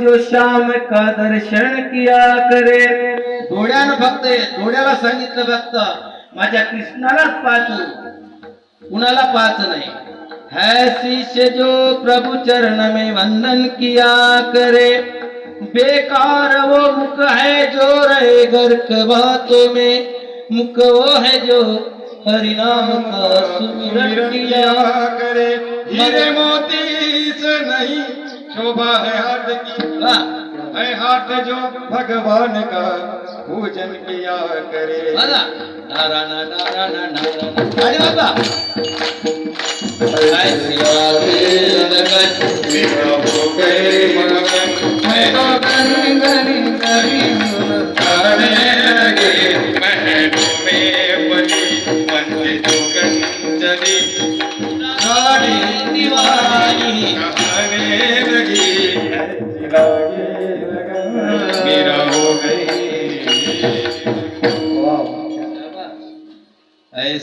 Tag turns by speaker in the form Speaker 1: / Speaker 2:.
Speaker 1: जो शाम का दर्शन किया करे।
Speaker 2: डोळ्यानं फक्त डोळ्याला सांगितलं फक्त माझ्या कृष्णालाच पाहतो कुणाला पाहत नाही. है शिष्य जो प्रभु चरण में वंदन किया करे बेकार वो मुख है जो रहे गर्क बातों में। मुख वो है जो हरिनाम का सुमिरन किया
Speaker 3: करे। हीरे मोती से नहीं शोभा है हाथ की है हाथ जो भगवान का पूजन किया करे.
Speaker 2: नारायण नारायण नारायण बाबा जय श्री राधे जगत
Speaker 3: É isso.